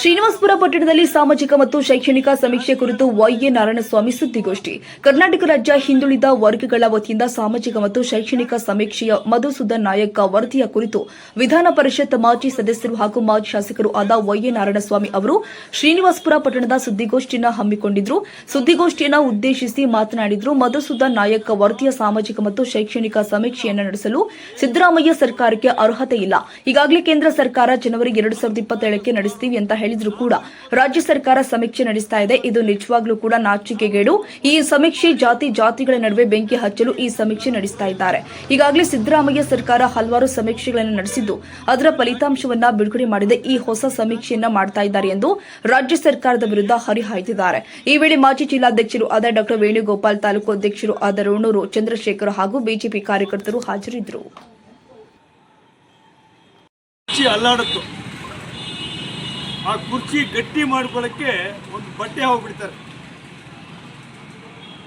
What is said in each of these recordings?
ಶ್ರೀನಿವಾಸಪುರ ಪಟ್ಟಣದಲ್ಲಿ ಸಾಮಾಜಿಕ ಮತ್ತು ಶೈಕ್ಷಣಿಕ ಸಮೀಕ್ಷೆ ಕುರಿತು ವೈಎ ನಾರಾಯಣಸ್ವಾಮಿ ಸುದ್ದಿಗೋಷ್ಠಿ. ಕರ್ನಾಟಕ ರಾಜ್ಯ ಹಿಂದುಳಿದ ವರ್ಗಗಳ ವತಿಯಿಂದ ಸಾಮಾಜಿಕ ಮತ್ತು ಶೈಕ್ಷಣಿಕ ಸಮೀಕ್ಷೆಯ ಮಧುಸೂದನ್ ನಾಯಕ ವರದಿಯ ಕುರಿತು ವಿಧಾನ ಪರಿಷತ್ ಮಾಜಿ ಸದಸ್ಯರು ಹಾಗೂ ಮಾಜಿ ಶಾಸಕರು ಆದ ವೈಎ ನಾರಾಯಣಸ್ವಾಮಿ ಅವರು ಶ್ರೀನಿವಾಸಪುರ ಪಟ್ಟಣದ ಸುದ್ದಿಗೋಷ್ಠಿಯನ್ನು ಹಮ್ಮಿಕೊಂಡಿದ್ರು. ಸುದ್ದಿಗೋಷ್ಠಿಯನ್ನು ಉದ್ದೇಶಿಸಿ ಮಾತನಾಡಿದ್ರು. ಮಧುಸೂದನ್ ನಾಯಕ ವರದಿಯ ಸಾಮಾಜಿಕ ಮತ್ತು ಶೈಕ್ಷಣಿಕ ಸಮೀಕ್ಷೆಯನ್ನು ನಡೆಸಲು ಸಿದ್ದರಾಮಯ್ಯ ಸರ್ಕಾರಕ್ಕೆ ಅರ್ಹತೆ ಇಲ್ಲ. ಈಗಾಗಲೇ ಕೇಂದ್ರ ಸರ್ಕಾರ ಜನವರಿ ಎರಡು ಸಾವಿರದ ಇಪ್ಪತ್ತೇಳಕ್ಕೆ ನಡೆಸ್ತೀವಿ ಅಂತ ಹೇಳಿದ್ರು ಕೂಡ ರಾಜ್ಯ ಸರ್ಕಾರ ಸಮೀಕ್ಷೆ ನಡೆಸ್ತಾ ಇದೆ. ಇದು ನಿಜವಾಗ್ಲೂ ಕೂಡ ನಾಚಿಕೆಗೇಡು. ಈ ಸಮೀಕ್ಷೆ ಜಾತಿ ಜಾತಿಗಳ ನಡುವೆ ಬೆಂಕಿ ಹಚ್ಚಲು ಈ ಸಮೀಕ್ಷೆ ನಡೆಸ್ತಾ ಇದ್ದಾರೆ. ಈಗಾಗಲೇ ಸಿದ್ದರಾಮಯ್ಯ ಸರ್ಕಾರ ಹಲವಾರು ಸಮೀಕ್ಷೆಗಳನ್ನು ನಡೆಸಿದ್ದು, ಅದರ ಫಲಿತಾಂಶವನ್ನ ಬಿಡುಗಡೆ ಮಾಡಿದೆ. ಈ ಹೊಸ ಸಮೀಕ್ಷೆಯನ್ನ ಮಾಡ್ತಾ ಇದ್ದಾರೆ ಎಂದು ರಾಜ್ಯ ಸರ್ಕಾರದ ವಿರುದ್ಧ ಹರಿಹಾಯ್ತಿದ್ದಾರೆ. ಈ ವೇಳೆ ಮಾಜಿ ಜಿಲ್ಲಾಧ್ಯಕ್ಷರು ಆದ ಡಾಕ್ಟರ್ ವೇಣುಗೋಪಾಲ್, ತಾಲೂಕು ಅಧ್ಯಕ್ಷರು ಆದ ರೋಣೂರು ಚಂದ್ರಶೇಖರ್ ಹಾಗೂ ಬಿಜೆಪಿ ಕಾರ್ಯಕರ್ತರು ಹಾಜರಿದ್ದರು. ಆ ಕುರ್ಚಿ ಗಟ್ಟಿ ಮಾಡ್ಕೊಳ್ಳೋಕ್ಕೆ ಒಂದು ಬಟ್ಟೆ ಹೋಗ್ಬಿಡ್ತಾರೆ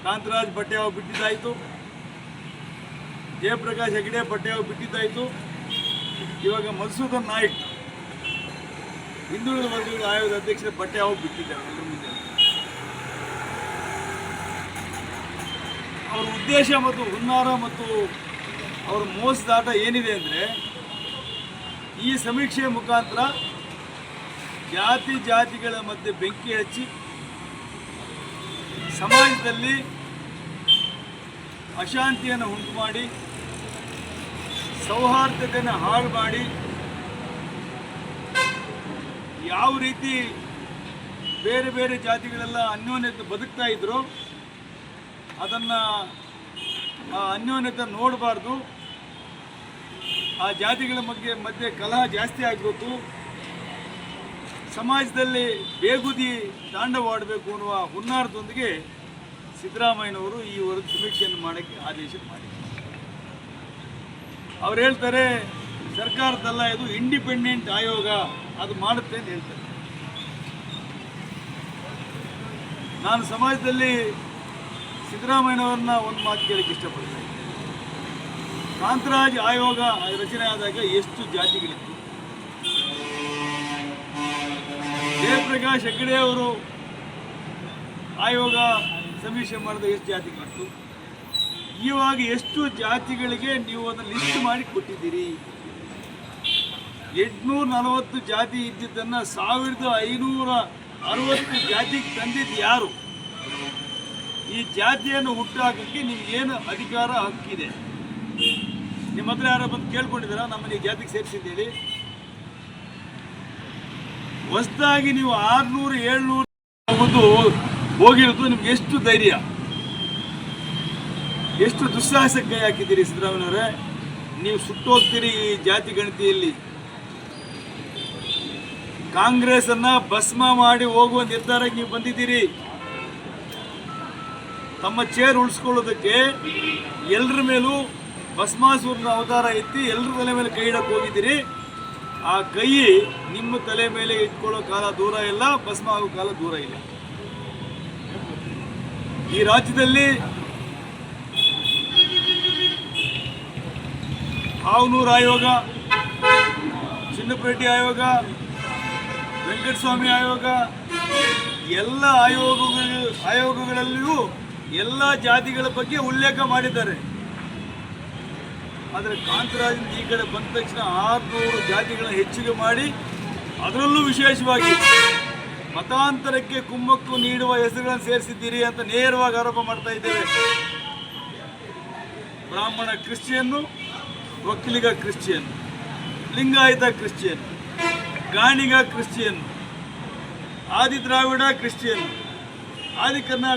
ಕಾಂತರಾಜ್ ಬಟ್ಟೆ ಹೋಗ್ಬಿಟ್ಟಿದ್ದಾಯಿತು ಜಯಪ್ರಕಾಶ್ ಹೆಗಡೆ ಬಟ್ಟೆ ಹೋಗ್ಬಿಟ್ಟಿದ್ದಾಯಿತು ಇವಾಗ ಮಧುಸೂದನ್ ನಾಯ್ಕ್ ಹಿಂದುಳಿದ ವರ್ಗಗಳ ಆಯೋಗದ ಅಧ್ಯಕ್ಷರ ಬಟ್ಟೆ ಹೋಗ್ಬಿಟ್ಟಿದ್ದಾರೆ ಎಲ್ಲರ ಮುಂದೆ. ಅವರ ಉದ್ದೇಶ ಮತ್ತು ಹುನ್ನಾರ ಮತ್ತು ಅವರ ಮೋಸದಾಟ ಏನಿದೆ ಅಂದರೆ ಈ ಸಮೀಕ್ಷೆಯ ಮುಖಾಂತರ ಜಾತಿ ಜಾತಿಗಳ ಮಧ್ಯೆ ಬೆಂಕಿ ಹಚ್ಚಿ ಸಮಾಜದಲ್ಲಿ ಅಶಾಂತಿಯನ್ನು ಉಂಟು ಮಾಡಿ ಸೌಹಾರ್ದತೆಯನ್ನು ಹಾಳು ಮಾಡಿ ಯಾವ ರೀತಿ ಬೇರೆ ಬೇರೆ ಜಾತಿಗಳೆಲ್ಲ ಅನ್ಯೋನ್ಯತೆ ಬದುಕ್ತಾ ಇದ್ರು, ಅದನ್ನು ಆ ಅನ್ಯೋನ್ಯತೆ ನೋಡಬಾರ್ದು. ಆ ಜಾತಿಗಳ ಮಧ್ಯೆ ಮಧ್ಯೆ ಕಲಹ ಜಾಸ್ತಿ ಆಗಬೇಕು. ಸಮಾಜದಲ್ಲಿ ಬೇಗುದಿ ತಾಂಡವಾಡಬೇಕು ಅನ್ನುವ ಹುನ್ನಾರದೊಂದಿಗೆ ಸಿದ್ದರಾಮಯ್ಯನವರು ಈ ವರದಿ ಸಮೀಕ್ಷೆಯನ್ನು ಮಾಡೋಕ್ಕೆ ಆದೇಶ ಮಾಡಿದ್ದಾರೆ ಅವ್ರು ಹೇಳ್ತಾರೆ, ಸರ್ಕಾರದಲ್ಲ, ಇದು ಇಂಡಿಪೆಂಡೆಂಟ್ ಆಯೋಗ, ಅದು ಮಾಡುತ್ತೆ ಅಂತ ಹೇಳ್ತಾರೆ. ನಾನು ಸಮಾಜದಲ್ಲಿ ಸಿದ್ದರಾಮಯ್ಯನವ್ರನ್ನ ಒಂದು ಮಾತು ಕೇಳಕ್ಕೆ ಇಷ್ಟಪಡ್ತೇನೆ. ಕಾಂತರಾಜ್ ಆಯೋಗ ರಚನೆ ಆದಾಗ ಎಷ್ಟು ಜಾತಿಗಳಿತ್ತು? ಜಯಪ್ರಕಾಶ್ ಹೆಗ್ಗಡೆ ಅವರು ಆಯೋಗ ಸಮೀಕ್ಷೆ ಮಾಡಿದ ಎಷ್ಟು ಜಾತಿಗಳಿತ್ತು ಇವಾಗ ಎಷ್ಟು ಜಾತಿಗಳಿಗೆ ನೀವು ಅದನ್ನು ಲಿಸ್ಟ್ ಮಾಡಿ ಕೊಟ್ಟಿದ್ದೀರಿ? ಎಂಟುನೂರ ನಲವತ್ತು ಜಾತಿ ಇದ್ದಿದ್ದನ್ನು ಸಾವಿರದ ಐನೂರ ಅರವತ್ತು ಜಾತಿಗೆ ತಂದಿದ್ದು ಯಾರು? ಈ ಜಾತಿಯನ್ನು ಹುಟ್ಟುಹಾಕಕ್ಕೆ ನಿಮ್ಗೇನು ಅಧಿಕಾರ ಹಕ್ಕಿದೆ? ನಿಮ್ಮ ಹತ್ರ ಯಾರೋ ಬಂದು ಕೇಳ್ಕೊಂಡಿದ್ದೀರಾ? ನಮ್ಮನ್ನು ಈ ಜಾತಿಗೆ ಸೇರಿಸಿದ್ದೇಳಿ ಹೊಸದಾಗಿ ನೀವು ಆರುನೂರು, ಏಳ್ನೂರು ಹೋಗೋದು ಹೋಗಿರೋದು ನಿಮ್ಗೆ ಎಷ್ಟು ಧೈರ್ಯ? ಎಷ್ಟು ದುಸ್ಸಾಹಸಕ್ಕೆ ಕೈ ಹಾಕಿದ್ದೀರಿ ಸಿದ್ದರಾಮಯ್ಯವರೇ ನೀವು ಸುಟ್ಟೋಗ್ತೀರಿ ಈ ಜಾತಿ ಗಣತಿಯಲ್ಲಿ. ಕಾಂಗ್ರೆಸ್ ಅನ್ನ ಭಸ್ಮ ಮಾಡಿ ಹೋಗುವ ನಿರ್ಧಾರಕ್ಕೆ ನೀವು ಬಂದಿದ್ದೀರಿ. ತಮ್ಮ ಚೇರ್ ಉಳಿಸ್ಕೊಳ್ಳೋದಕ್ಕೆ ಎಲ್ಲರ ಮೇಲೂ ಭಸ್ಮಾಸುರನ ಅವತಾರ ಎತ್ತಿ ಎಲ್ಲರ ತಲೆ ಮೇಲೆ ಕೈ ಇಡಕ್ಕೆ ಹೋಗಿದ್ದೀರಿ. ಆ ಕೈ ನಿಮ್ಮ ತಲೆ ಮೇಲೆ ಇಟ್ಕೊಳ್ಳೋ ಕಾಲ ದೂರ ಇಲ್ಲ, ಭಸ್ಮ ಆಗೋ ಕಾಲ ದೂರ ಇಲ್ಲ. ಈ ರಾಜ್ಯದಲ್ಲಿ ಹಾವನೂರು ಆಯೋಗ, ಚಿನ್ನಪೇಟೆ ಆಯೋಗ, ವೆಂಕಟಸ್ವಾಮಿ ಆಯೋಗ, ಎಲ್ಲ ಆಯೋಗಗಳು, ಆಯೋಗಗಳಲ್ಲಿಯೂ ಎಲ್ಲ ಜಾತಿಗಳ ಬಗ್ಗೆ ಉಲ್ಲೇಖ ಮಾಡಿದ್ದಾರೆ. ಆದರೆ ಕಾಂತರಾಜನ್ ಈ ಕಡೆ ಬಂದ ತಕ್ಷಣ ಆರುನೂರು ಜಾತಿಗಳನ್ನ ಹೆಚ್ಚಿಗೆ ಮಾಡಿ ಅದರಲ್ಲೂ ವಿಶೇಷವಾಗಿ ಮತಾಂತರಕ್ಕೆ ಕುಮ್ಮಕ್ಕು ನೀಡುವ ಹೆಸರುಗಳನ್ನು ಸೇರಿಸಿದ್ದೀರಿ ಅಂತ ನೇರವಾಗಿ ಆರೋಪ ಮಾಡ್ತಾ ಇದ್ದೇವೆ. ಬ್ರಾಹ್ಮಣ Christian Okkaliga Christian Lingayat Christian Ganiga Christian Adi Dravida Christian ಆದಿ ಕರ್ನಾಟಕ